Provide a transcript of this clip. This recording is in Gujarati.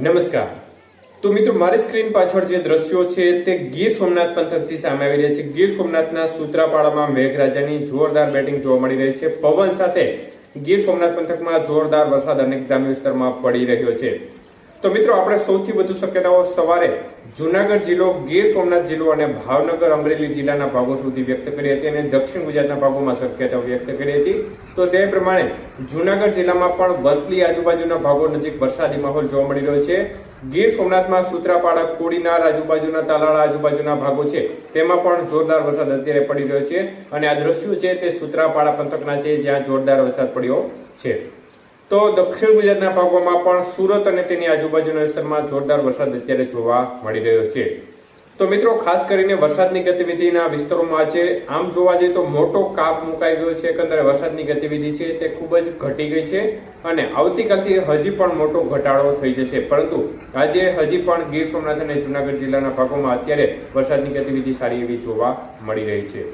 નમસ્કાર. તો મિત્રો, મારી સ્ક્રીન પાછળ જે દ્રશ્યો છે તે ગીર સોમનાથ પંથકથી સામે આવી રહ્યા છે. ગીર સોમનાથના સૂત્રાપાડામાં મેઘરાજાની જોરદાર બેટિંગ જોવા મળી રહી છે. પવન સાથે ગીર સોમનાથ પંથકમાં જોરદાર વરસાદ અનેક ગ્રામ્ય વિસ્તારમાં પડી રહ્યો છે. તો મિત્રો, આપણે સૌથી વધુ શક્યતાઓ સવારે જુનાગઢ જિલ્લો ગીર સોમનાથ જિલ્લો અને ભાવનગર અમરેલી જિલ્લાના ભાગો સુધી વ્યક્ત કરી હતી અને દક્ષિણ ગુજરાતના ભાગોમાં શક્યતાઓ વ્યક્ત કરી હતી. તો તે પ્રમાણે જુનાગઢ જિલ્લામાં પણ વંથલી આજુબાજુના ભાગો નજીક વરસાદી માહોલ જોવા મળી રહ્યો છે. ગીર સોમનાથમાં સૂત્રાપાડા, કોડીનાર આજુબાજુના તાલાળા આજુબાજુના ભાગો છે. તેમાં પણ જોરદાર વરસાદ અત્યારે પડી રહ્યો છે અને આ દ્રશ્યો છે તે સૂત્રાપાડા પંથકના છે જ્યાં જોરદાર વરસાદ પડ્યો છે. તો દક્ષિણ ગુજરાતના ભાગોમાં પણ સુરત અને તેની આજુબાજુના વિસ્તારમાં જોરદાર વરસાદ અત્યારે જોવા મળી રહ્યો છે. તો મિત્રો, ખાસ કરીને વરસાદની ગતિવિધિના વિસ્તારોમાં છે આમ જોવા જઈએ તો મોટો કાપ મુકાઈ ગયો છે. એકંદરે વરસાદની ગતિવિધિ છે તે ખૂબ જ ઘટી ગઈ છે અને આવતીકાલથી હજી પણ મોટો ઘટાડો થઈ જશે. પરંતુ આજે હજી પણ ગીર સોમનાથ અને જુનાગઢ જિલ્લાના ભાગોમાં અત્યારે વરસાદની ગતિવિધિ સારી એવી જોવા મળી રહી છે.